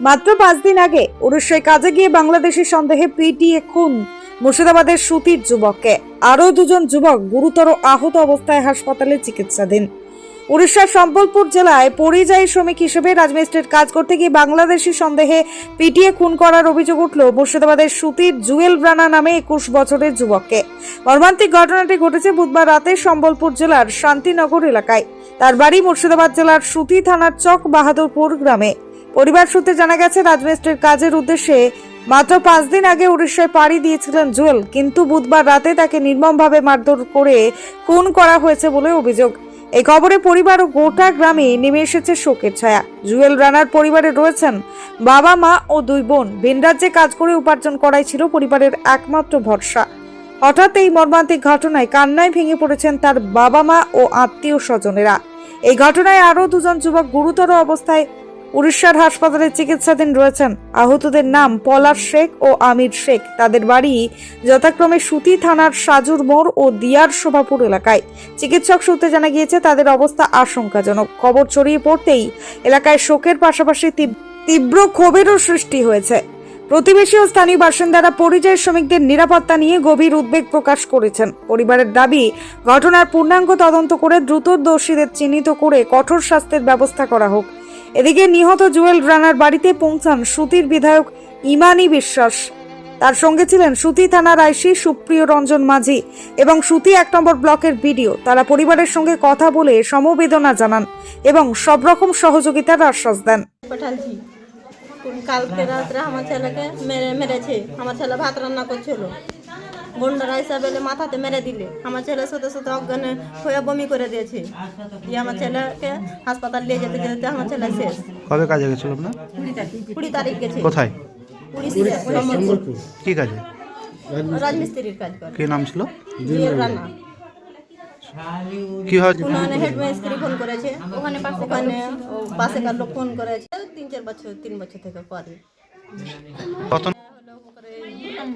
মাত্র পাঁচ দিন আগে উড়িষ্যায় কাজে গিয়ে বাংলাদেশের সন্দেহে পিটিএ খুন মুর্শিদাবাদের সুতির যুবককে। আরও দুজন যুবক গুরুতর আহত অবস্থায় হাসপাতালে চিকিৎসাধীন। উড়িষ্যার সম্বলপুর জেলায় পরিযায়ী শ্রমিক হিসেবে রাজমিস্ত্রির কাজ করতে গিয়ে বাংলাদেশি সন্দেহে পিটিয়ে খুন করার অভিযোগ উঠল মুর্শিদাবাদের সুতির জুয়েল রানা নামে একুশ বছরের যুবককে। মর্মান্তিক ঘটনাটি ঘটেছে বুধবার রাতে সম্বলপুর জেলার শান্তিনগর এলাকায়। তার বাড়ি মুর্শিদাবাদ জেলার সুতি থানার চক বাহাদুরপুর গ্রামে। পরিবার সূত্রে জানা গেছে, রাজমিস্ত্রির কাজের উদ্দেশ্যে মাত্র পাঁচ দিন আগে উড়িষ্যায় পাড়ি দিয়েছিলেন জুয়েল, কিন্তু বুধবার রাতে তাকে নির্মমভাবে মারধর করে খুন করা হয়েছে বলে অভিযোগ। এই খবরে পরিবার ও গোটা গ্রামে নেমে এসেছে শোকের ছায়া। জুয়েল রানার পরিবারে রয়েছেন বাবা, মা ও দুই বোন। ভিন রাজ্যে কাজ করে উপার্জন করাই ছিল পরিবারের একমাত্র ভরসা। হঠাৎ এই মর্মান্তিক ঘটনায় কান্নায় ভেঙে পড়েছেন তার বাবা, মা ও আত্মীয় স্বজনেরা এই ঘটনায় আরও দুজন যুবক গুরুতর অবস্থায় উড়িষ্যার হাসপাতালে চিকিৎসাধীন রয়েছেন আহতদের নাম পলাশ শেখ ও আমির শেখ। তাদের বাড়ি যথাক্রমে সুতি থানার সাজুর মোড় ও দিয়ার শোভাপুর এলাকায়। চিকিৎসক সূত্রে জানা গিয়েছে, তাদের অবস্থা আশঙ্কাজনক। খবর ছড়িয়ে পড়তেই এলাকায় শোকের পাশাপাশি তীব্র ক্ষোভেরও সৃষ্টি হয়েছে। প্রতিবেশী ও স্থানীয় বাসিন্দারা পরিযায়ী শ্রমিকদের নিরাপত্তা নিয়ে গভীর উদ্বেগ প্রকাশ করেছেন। পরিবারের দাবি, ঘটনার পূর্ণাঙ্গ তদন্ত করে দ্রুত দোষীদের চিহ্নিত করে কঠোর শাস্তির ব্যবস্থা করা হোক। এদিকে নিহত জুয়েল রানার বাড়িতে পৌঁছান সুতির বিধায়ক ইমানি বিশ্বাস। তার সঙ্গে ছিলেন সুতি থানার আইসি সুপ্রিয় রঞ্জন মাঝি এবং সুতি এক নম্বর ব্লকের ভিডিও তারা পরিবারের সঙ্গে কথা বলে সমবেদনা জানান এবং সব রকম সহযোগিতার আশ্বাস দেন। কালকে রাত্রে আমার ছেলেকে মেরে মেরেছে। আমার ছেলে ভাত রান্না করছিল। গুন্ডারা হিসাবে মাথাতে মেরে দিলে। আমার ছেলে সাথে সাথে অজ্ঞানে হয়ে বমি করে দিয়েছে। দিয়ে আমার ছেলেকে হাসপাতাল নিয়ে যেতে যেতে আমার ছেলে শেষ। কবে কাজে গেছিল আপনার? কুড়ি তারিখ গেছে। কোথায়? কি কাজে? রাজমিস্ত্রির কাজ করে। কি নাম ছিল? রানা। কি হয়? ওখানে হেডমিস্ত্রি ফোন করেছে। ওখানে পাশে ওখানে ও পাশেকার লোক ফোন করেছে। তিন চার বছর তিন বছর থেকে পরে কত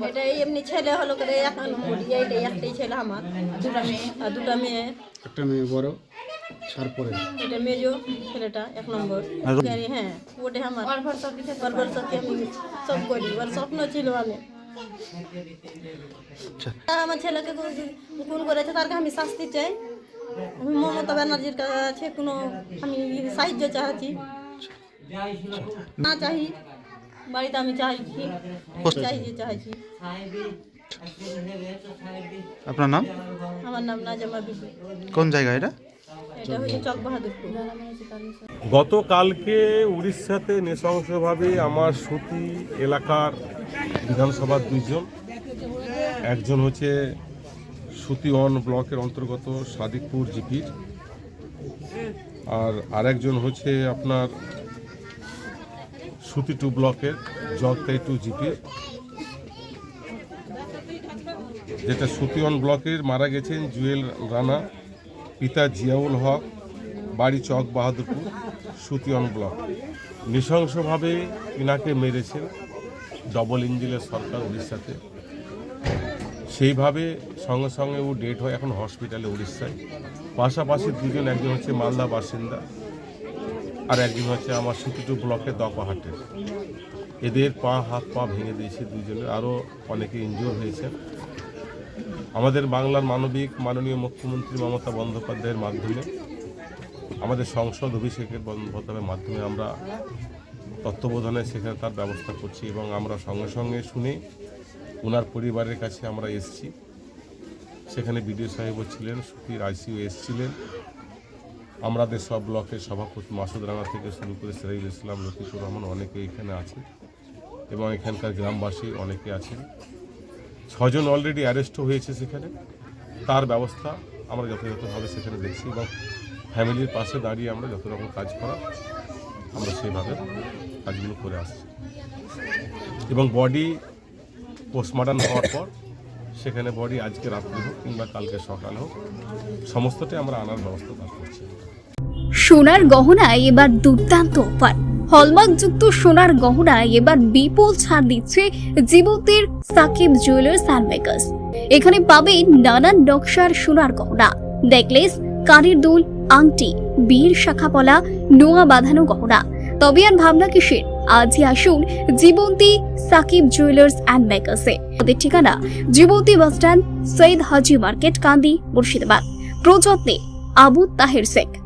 এটা এমনি ছেলে হলো করে এক নম্বর এইটাই একটাই ছেলে আমার দুটা মেয়ে আর দুটা মেয়ে একটা মেয়ে বড় এটা মেজো ছেলেটা এক নম্বর হ্যাঁ ওটাই আমার আমি সব করি ওর স্বপ্ন ছিল আমি আচ্ছা। আমার ছেলেকে খুন করেছে তারকে আমি শাস্তি চাই আমি মমতা ব্যানার্জির কাছে কোনো আমি সাহায্য চাচ্ছি না চাই বাড়িতে আমি চাইছি চাই যে চাইছি। আপনার নাম? আমার নাম নাজামা বিবি। কোন জায়গা এটা? গতকালকে উড়িষ্যাতে নৃশংসভাবে আমার সুতি এলাকার বিধানসভার দুইজন একজন হচ্ছে সুতি ওয়ান ব্লকের অন্তর্গত সাদিকপুর জিপির আর আরেকজন হচ্ছে আপনার সুতি টু ব্লকের জগতাই টু জিপির যেটা সুতি ওয়ান ব্লকের মারা গেছেন জুয়েল রানা, পিতা জিয়াউল হক, বাড়ি চক বাহাদুরপুর সুতিয়ন ব্লক। নৃশংসভাবে ইনাকে মেরেছেন ডবল ইঞ্জিনের সরকার উড়িষ্যাতে। সেইভাবে সঙ্গে সঙ্গে ও ডেট হয় এখন হসপিটালে উড়িষ্যায়। পাশাপাশি দুজন, একজন হচ্ছে মালদা বাসিন্দা। আর একজন হচ্ছে আমার সুতিটু ব্লকের দপাহাটের এদের পা, হাত, পা ভেঙে দিয়েছে দুজনে আরও অনেকে ইনজিওর হয়েছে। আমাদের বাংলার মানবিক, মাননীয় মুখ্যমন্ত্রী মমতা বন্দ্যোপাধ্যায়ের মাধ্যমে, আমাদের সংসদ অভিষেকের বন্দ্যোপাধ্যায়ের মাধ্যমে আমরা তত্ত্বাবধানে সেখানে তার ব্যবস্থা করছি এবং আমরা সঙ্গে সঙ্গে শুনে ওনার পরিবারের কাছে আমরা এসেছি। সেখানে বিডিও সাহেবও ছিলেন সুতির আইসিও এসছিলেন। আমাদের সব ব্লকের সভাপতি মাসুদ রানা থেকে শুরু করে সিরাজুল ইসলাম, লতিফুর রহমান অনেকে এখানে আছে এবং এখানকার গ্রামবাসী অনেকে আছেন। ছজন অলরেডি অ্যারেস্টও হয়েছে সেখানে। তার ব্যবস্থা আমরা যথাযথভাবে সেখানে দেখছি এবং ফ্যামিলির পাশে দাঁড়িয়ে আমরা যত রকম কাজ করা, আমরা সেইভাবে কাজগুলো করে আসছি। এবং বডি পোস্টমর্টম হওয়ার পর সেখানে বডি আজকে রাত্রি হোক কিংবা কালকে সকাল হোক, সমস্তটাই আমরা আনার ব্যবস্থা তার করছি। সোনার গহনায় এবার দুর্দান্ত অফার। হলমার্কযুক্ত সোনার গহনায় এবার বিপুল ছাড় দিচ্ছে জীবতের সাকিব জুয়েলার্স অ্যান্ড মেকার্স এখানে পাবেন নানান নকশার সোনার গহনা। নেকলেস কানের দুল, আংটি, বীর শাখাপলা, নোয়া বাঁধানো গহনা। তবে আর ভাবনা কিসের? আজই আসুন জীবন্তী সাকিব জুয়েলার্স অ্যান্ড মেকার্সে ওদের ঠিকানা Jibanti bus stand Syed Haji market, Kandi, Murshidabad. প্রযত্নে Abu Taher Sheikh.